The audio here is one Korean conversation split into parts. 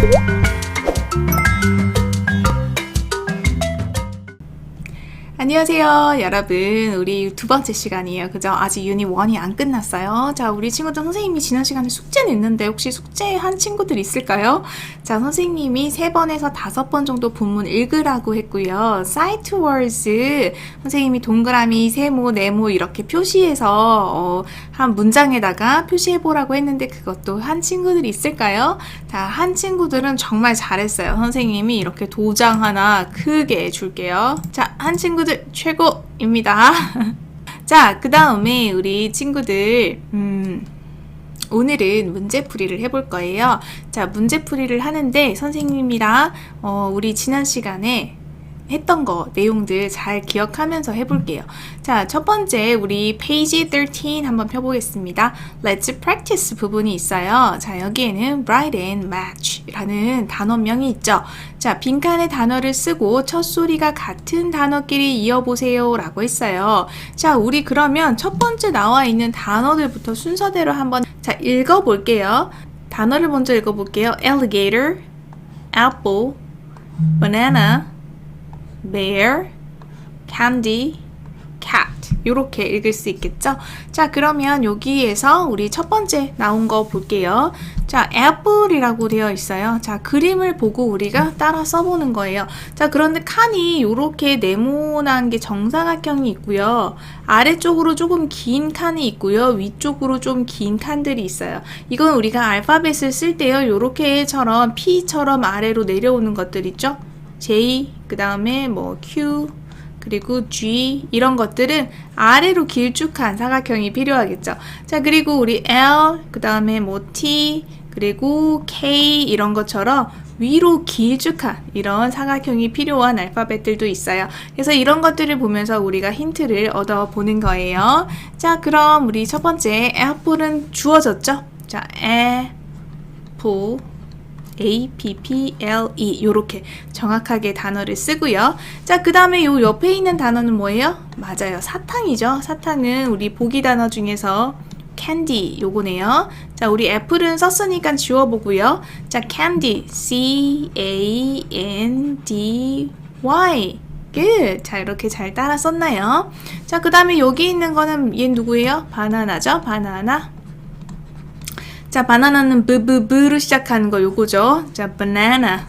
you 안녕하세요, 여러분. 우리 두 번째 시간이에요. 그죠? 아직 유닛 1이 안 끝났어요. 자, 우리 친구들 선생님이 지난 시간에 숙제 냈는데 혹시 숙제 한 친구들 있을까요? 자, 선생님이 세 번에서 다섯 번 정도 본문 읽으라고 했고요. sight words 선생님이 동그라미, 세모, 네모 이렇게 표시해서 어, 한 문장에다가 표시해 보라고 했는데 그것도 한 친구들이 있을까요? 자, 한 친구들은 정말 잘했어요. 선생님이 이렇게 도장 하나 크게 줄게요. 자, 한 친구들 최고입니다. 자, 그 다음에 우리 친구들, 음, 오늘은 문제풀이를 해볼 거예요. 자, 문제풀이를 하는데 선생님이랑 어, 우리 지난 시간에 했던 거 내용들 잘 기억하면서 해볼게요. 자, 첫 번째 우리 페이지 13 한번 펴보겠습니다. Let's practice 부분이 있어요. 자, 여기에는 write and match라는 단어명이 있죠. 자, 빈칸에 단어를 쓰고 첫 소리가 같은 단어끼리 이어보세요 라고 했어요. 자, 우리 그러면 첫 번째 나와 있는 단어들부터 순서대로 한번 자, 읽어볼게요. 단어를 먼저 읽어볼게요. alligator, apple, banana, bear, candy, cat 이렇게 읽을 수 있겠죠? 자 그러면 여기에서 우리 첫 번째 나온 거 볼게요. 자 apple이라고 되어 있어요. 자 그림을 보고 우리가 따라 써보는 거예요. 자 그런데 칸이 이렇게 네모난 게 정사각형이 있고요. 아래쪽으로 조금 긴 칸이 있고요. 위쪽으로 좀 긴 칸들이 있어요. 이건 우리가 알파벳을 쓸 때요. 요렇게처럼 P처럼 아래로 내려오는 것들 있죠? J, 그 다음에 뭐 Q, 그리고 G 이런 것들은 아래로 길쭉한 사각형이 필요하겠죠. 자, 그리고 우리 L, 그 다음에 뭐 T, 그리고 K 이런 것처럼 위로 길쭉한 이런 사각형이 필요한 알파벳들도 있어요. 그래서 이런 것들을 보면서 우리가 힌트를 얻어 보는 거예요. 자, 그럼 우리 첫 번째 apple은 주어졌죠? 자, A, P, P, L, E 요렇게 정확하게 단어를 쓰고요. 자, 그 다음에 요 옆에 있는 단어는 뭐예요? 맞아요. 사탕이죠. 사탕은 우리 보기 단어 중에서 candy 요거네요. 자, 우리 애플은 썼으니까 지워보고요. 자, candy C A N D Y Good. 자, 이렇게 잘 따라 썼나요? 자, 그 다음에 여기 있는 거는 얘 누구예요? 바나나죠? 바나나. 자, 바나나는 브브브로 시작하는 거 요거죠. 자, banana.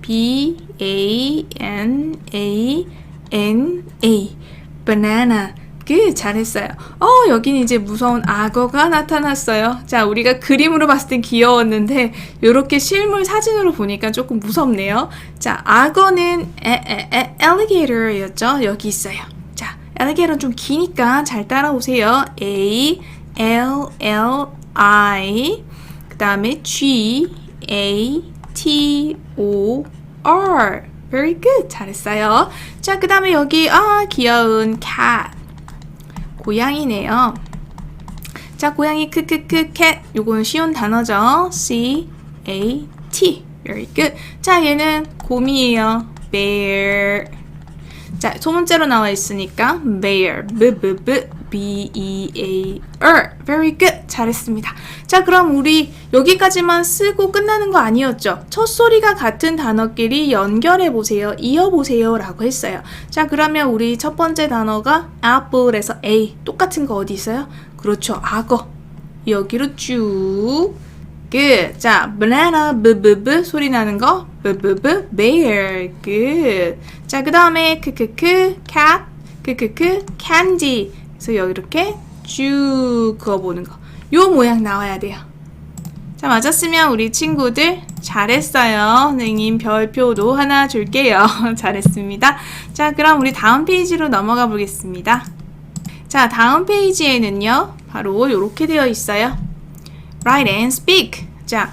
B A N A N A. banana. 그 잘했어요. 어, 여긴 이제 무서운 악어가 나타났어요. 자, 우리가 그림으로 봤을 땐 귀여웠는데 요렇게 실물 사진으로 보니까 조금 무섭네요. 자, 악어는 에, 에, 에, alligator였죠. 여기 있어요. 자, alligator 좀 기니까 잘 따라오세요. A L L I 그 다음에 G A T O R. Very good. 잘했어요. 자그 다음에 여기 아 귀여운 cat. 고양이네요. 자 고양이 크크크 cat. 요건 쉬운 단어죠. C A T. Very good. 자 얘는 곰이에요. Bear. 자, 소문자로 나와 있으니까 bear, b b b b e a r. Very good. 잘했습니다. 자, 그럼 우리 여기까지만 쓰고 끝나는 거 아니었죠? 첫 소리가 같은 단어끼리 연결해 보세요. 이어 보세요 라고 했어요. 자, 그러면 우리 첫 번째 단어가 apple에서 a 똑같은 거 어디 있어요? 그렇죠. 악어. 여기로 쭉 Good. 자, banana, b 소리 나는 거, b bear. Good. 자, 그 다음에 크크크, cat, 크크크, candy. 그래서 여기 이렇게 쭉 그어보는 거. 요 모양 나와야 돼요. 자, 맞았으면 우리 친구들 잘했어요. 선생님 별표도 하나 줄게요. 잘했습니다. 자, 그럼 우리 다음 페이지로 넘어가 보겠습니다. 자, 다음 페이지에는요. 바로 이렇게 되어 있어요. Write and speak. 자,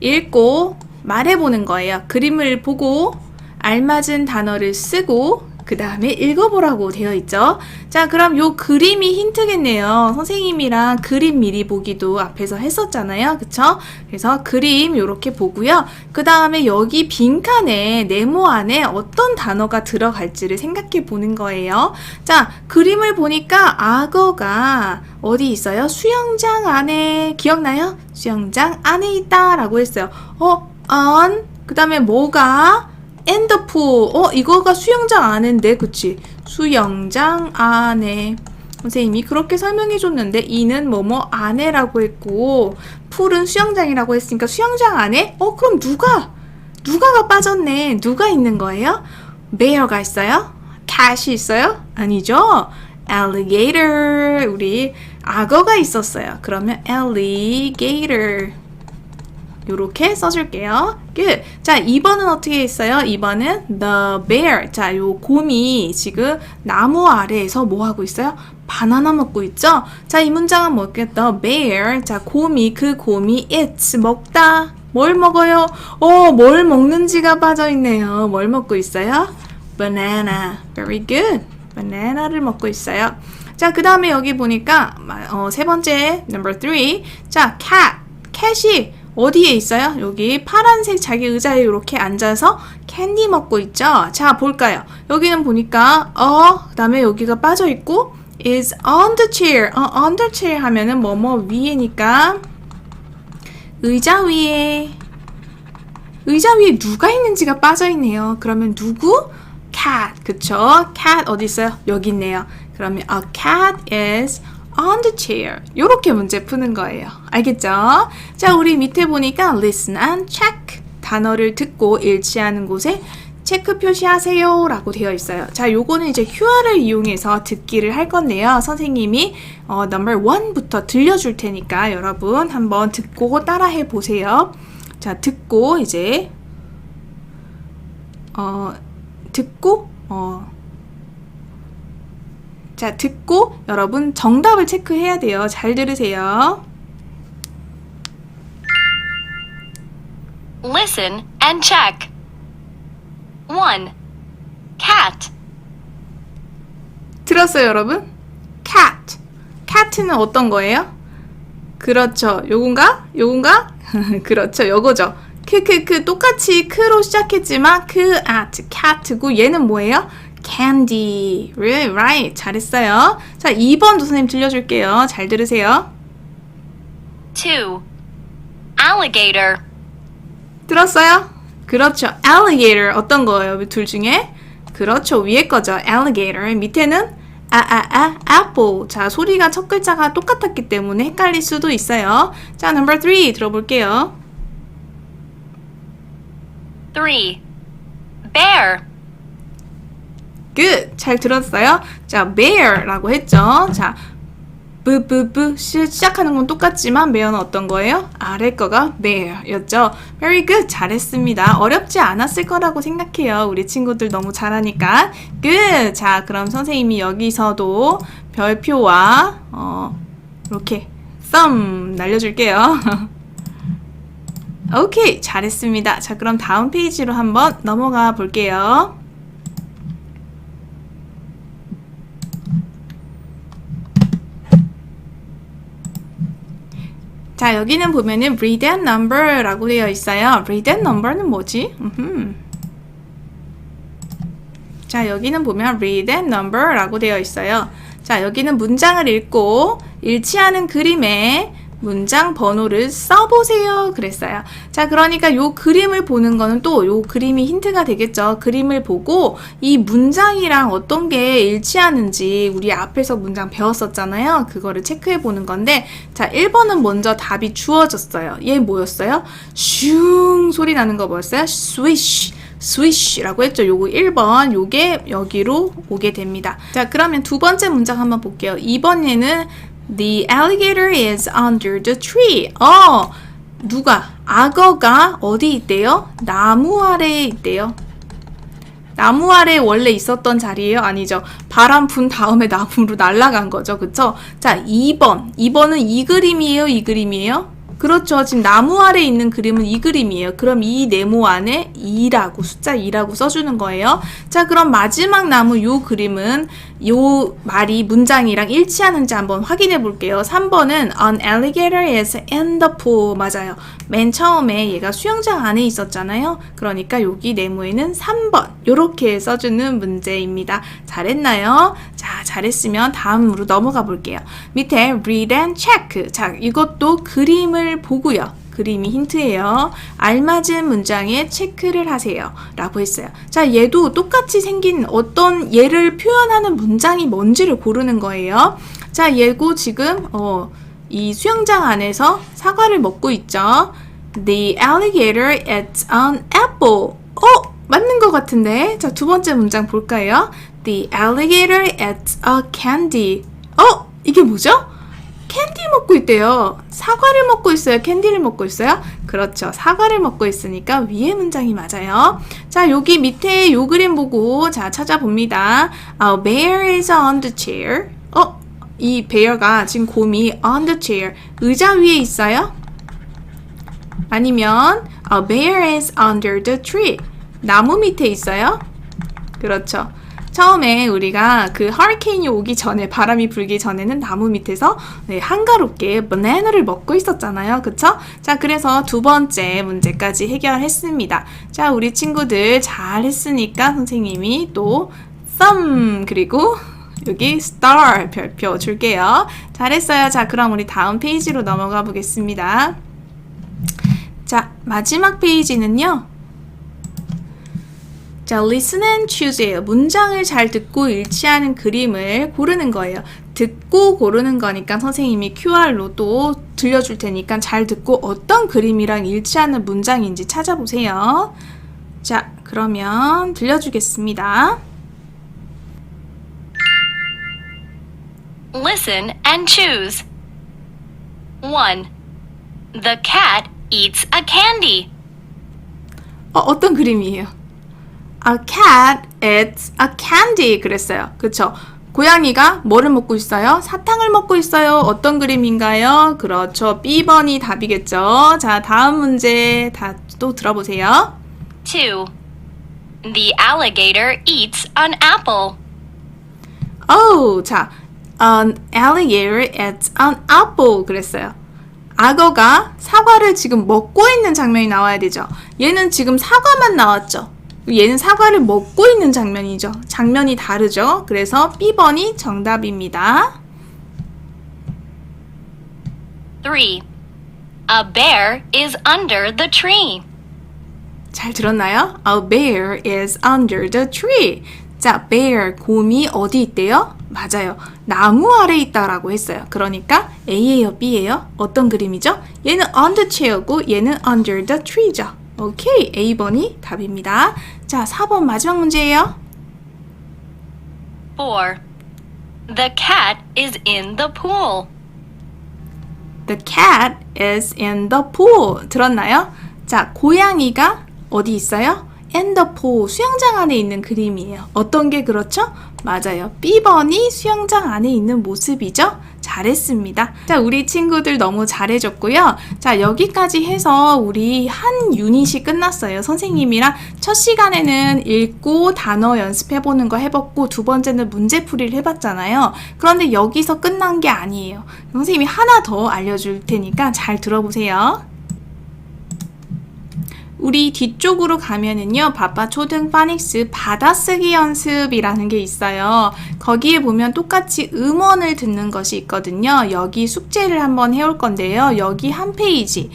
읽고 말해보는 거예요. 그림을 보고 알맞은 단어를 쓰고 그 다음에 읽어보라고 되어 있죠. 자, 그럼 요 그림이 힌트겠네요. 선생님이랑 그림 미리 보기도 앞에서 했었잖아요. 그쵸? 그래서 그림 요렇게 보고요. 그 다음에 여기 빈칸에 네모 안에 어떤 단어가 들어갈지를 생각해 보는 거예요. 자, 그림을 보니까 악어가 어디 있어요? 수영장 안에, 기억나요? 수영장 안에 있다 라고 했어요. 어? on 그 다음에 뭐가 pool 어 이거가 수영장 안인데 그치? 수영장 안에. 선생님이 그렇게 설명해 줬는데 이는 뭐뭐 안에라고 했고 풀은 수영장이라고 했으니까 수영장 안에? 어 그럼 누가? 누가가 빠졌네? 누가 있는 거예요? bear가 있어요? cat이 있어요? 아니죠? Alligator. 우리 악어가 있었어요. 그러면 alligator 요렇게 써줄게요. Good. 자, 2번은 어떻게 있어요? 2번은 the bear. 자, 요 곰이 지금 나무 아래에서 뭐 하고 있어요? 바나나 먹고 있죠? 자, 이 문장은 뭐겠? the bear. 자, 곰이, 그 곰이 eats, 먹다. 뭘 먹어요? 어, 뭘 먹는지가 빠져있네요. 뭘 먹고 있어요? banana. Very good. 바나나를 먹고 있어요. 자, 그 다음에 여기 보니까, 어, 세 번째, number three. 자, cat. 캣이 어디에 있어요? 여기 파란색 자기 의자에 이렇게 앉아서 캔디 먹고 있죠? 자, 볼까요? 여기는 보니까 어, 그 다음에 여기가 빠져 있고 is on the chair. 어, on the chair 하면은 뭐뭐 위에니까 의자 위에 의자 위에 누가 있는지가 빠져 있네요. 그러면 누구? cat. 그쵸? cat 어디 있어요? 여기 있네요. 그러면 a cat is on the chair. 요렇게 문제 푸는 거예요. 알겠죠? 자, 우리 밑에 보니까 listen and check. 단어를 듣고 일치하는 곳에 체크 표시하세요 라고 되어 있어요. 자, 요거는 이제 큐어를 이용해서 듣기를 할 건데요. 선생님이 어, number one부터 들려줄 테니까 여러분 한번 듣고 따라해 보세요. 자, 듣고 이제 어, 듣고 어, 자, 듣고 여러분 정답을 체크해야 돼요. 잘 들으세요. Listen and check. 1. Cat. 들었어요, 여러분? cat. cat는 어떤 거예요? 그렇죠. 요건가? 요건가? 그렇죠. 요거죠. 크크크 똑같이 크로 시작했지만 그 at cat고 얘는 뭐예요? Candy. Really right. 잘했어요. 자, 2번 도 선생님 들려줄게요. 잘 들으세요. 2. Alligator. 들었어요? 그렇죠. alligator 어떤 거예요? 둘 중에? 그렇죠. 위에 거죠. alligator. 밑에는 아아아 apple. 자, 소리가 첫 글자가 똑같았기 때문에 헷갈릴 수도 있어요. 자, number 3 들어볼게요. 3. Bear. Good. 잘 들었어요? 자, bear라고 했죠. 자, 부부부 시작하는 건 똑같지만 bear는 어떤 거예요? 아래 거가 bear였죠. Very good. 잘했습니다. 어렵지 않았을 거라고 생각해요. 우리 친구들 너무 잘하니까. good. 자, 그럼 선생님이 여기서도 별표와 어, 이렇게 thumb 날려줄게요. 오케이. 잘했습니다. 자, 그럼 다음 페이지로 한번 넘어가 볼게요. 자, 여기는 보면은 read and number라고 되어 있어요. read and number는 뭐지? 음흠. 자, 여기는 보면 read and number라고 되어 있어요. 자, 여기는 문장을 읽고 일치하는 그림에 문장 번호를 써보세요. 그랬어요. 자, 그러니까 요 그림을 보는 거는 또 요 그림이 힌트가 되겠죠. 그림을 보고 이 문장이랑 어떤 게 일치하는지 우리 앞에서 문장 배웠었잖아요. 그거를 체크해 보는 건데, 자, 1번은 먼저 답이 주어졌어요. 얘 뭐였어요? 슝 소리 나는 거 뭐였어요? swish. swish라고 했죠. 요거 1번, 요게 여기로 오게 됩니다. 자, 그러면 두 번째 문장 한번 볼게요. 2번 얘는 The alligator is under the tree. 어, 누가? 악어가 어디 있대요? 나무 아래에 있대요. 나무 아래 원래 있었던 자리예요? 아니죠. 바람 분 다음에 나무로 날아간 거죠. 그쵸? 자, 2번. 2번은 이 그림이에요? 이 그림이에요? 그렇죠. 지금 나무 아래 있는 그림은 이 그림이에요. 그럼 이 네모 안에 2라고 숫자 2라고 써주는 거예요. 자, 그럼 마지막 나무 요 그림은 요 말이 문장이랑 일치하는지 한번 확인해 볼게요. 3번은 An alligator is in the pool. 맞아요. 맨 처음에 얘가 수영장 안에 있었잖아요. 그러니까 여기 네모에는 3번. 요렇게 써주는 문제입니다. 잘했나요? 자, 잘했으면 다음으로 넘어가 볼게요. 밑에 read and check. 자, 이것도 그림을 보고요. 그림이 힌트예요. 알맞은 문장에 체크를 하세요. 라고 했어요. 자, 얘도 똑같이 생긴 어떤 얘를 표현하는 문장이 뭔지를 고르는 거예요. 자, 얘고 지금, 어, 이 수영장 안에서 사과를 먹고 있죠. The alligator ate an apple. 어, 맞는 것 같은데. 자, 두 번째 문장 볼까요? The alligator ate a candy. 어, 이게 뭐죠? 먹고 있대요. 사과를 먹고 있어요. 캔디를 먹고 있어요. 그렇죠. 사과를 먹고 있으니까 위에 문장이 맞아요. 자, 여기 밑에 요 그림 보고 자 찾아봅니다. A bear is on the chair. 어, 이 bear가 지금 곰이 on the chair 의자 위에 있어요. 아니면 A bear is under the tree. 나무 밑에 있어요. 그렇죠. 처음에 우리가 그 허리케인이 오기 전에 바람이 불기 전에는 나무 밑에서 네, 한가롭게 바나나를 먹고 있었잖아요. 그쵸? 자, 그래서 두 번째 문제까지 해결했습니다. 자, 우리 친구들 잘 했으니까 선생님이 또 thumb 그리고 여기 star 별표 줄게요. 잘했어요. 자, 그럼 우리 다음 페이지로 넘어가 보겠습니다. 자, 마지막 페이지는요. 자, listen and choose예요. 문장을 잘 듣고 일치하는 그림을 고르는 거예요. 듣고 고르는 거니까 선생님이 QR로 또 들려줄 테니까 잘 듣고 어떤 그림이랑 일치하는 문장인지 찾아보세요. 자, 그러면 들려주겠습니다. Listen and choose. 1. The cat eats a candy. 어, 어떤 그림이에요? A cat eats a candy 그랬어요. 그쵸? 고양이가 뭐를 먹고 있어요? 사탕을 먹고 있어요. 어떤 그림인가요? 그렇죠. B번이 답이겠죠. 자, 다음 문제 다 또 들어보세요. 2. The alligator eats an apple. Oh, 자, an alligator eats an apple 그랬어요. 악어가 사과를 지금 먹고 있는 장면이 나와야 되죠. 얘는 지금 사과만 나왔죠. 얘는 사과를 먹고 있는 장면이죠. 장면이 다르죠. 그래서 B번이 정답입니다. 3. A bear is under the tree. 잘 들었나요? A bear is under the tree. 자, bear, 곰이 어디 있대요? 맞아요. 나무 아래 있다라고 했어요. 그러니까 A예요, B예요? 어떤 그림이죠? 얘는 the chair고 얘는 under the tree죠. 오케이, A번이 답입니다. 자, 4번 마지막 문제예요. 4. The cat is in the pool. The cat is in the pool. 들었나요? 자, 고양이가 어디 있어요? in the pool. 수영장 안에 있는 그림이에요. 어떤 게 그렇죠? 맞아요. B번이 수영장 안에 있는 모습이죠? 잘했습니다. 자, 우리 친구들 너무 잘해줬고요. 자, 여기까지 해서 우리 한 유닛이 끝났어요. 선생님이랑 첫 시간에는 읽고 단어 연습해보는 거 해봤고, 두 번째는 문제풀이를 해봤잖아요. 그런데 여기서 끝난 게 아니에요. 선생님이 하나 더 알려줄 테니까 잘 들어보세요. 우리 뒤쪽으로 가면은요, 바빠 초등 파닉스 받아쓰기 연습이라는 게 있어요. 거기에 보면 똑같이 음원을 듣는 것이 있거든요. 여기 숙제를 한번 해올 건데요. 여기 한 페이지.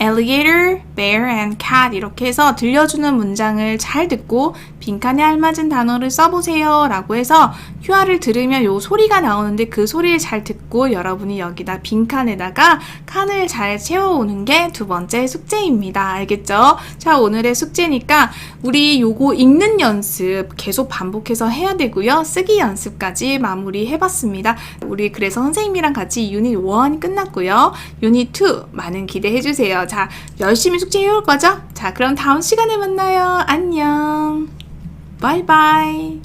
alligator, bear, and cat 이렇게 해서 들려주는 문장을 잘 듣고 빈칸에 알맞은 단어를 써보세요 라고 해서 QR을 들으면 요 소리가 나오는데 그 소리를 잘 듣고 여러분이 여기다 빈칸에다가 칸을 잘 채워오는 게 두 번째 숙제입니다. 알겠죠? 자, 오늘의 숙제니까 우리 요거 읽는 연습 계속 반복해서 해야 되고요. 쓰기 연습까지 마무리 해봤습니다. 우리 그래서 선생님이랑 같이 유닛 1 끝났고요. 유닛 2 많은 기대해 주세요. 자, 열심히 숙제 해올 거죠? 자, 그럼 다음 시간에 만나요. 안녕. 바이바이.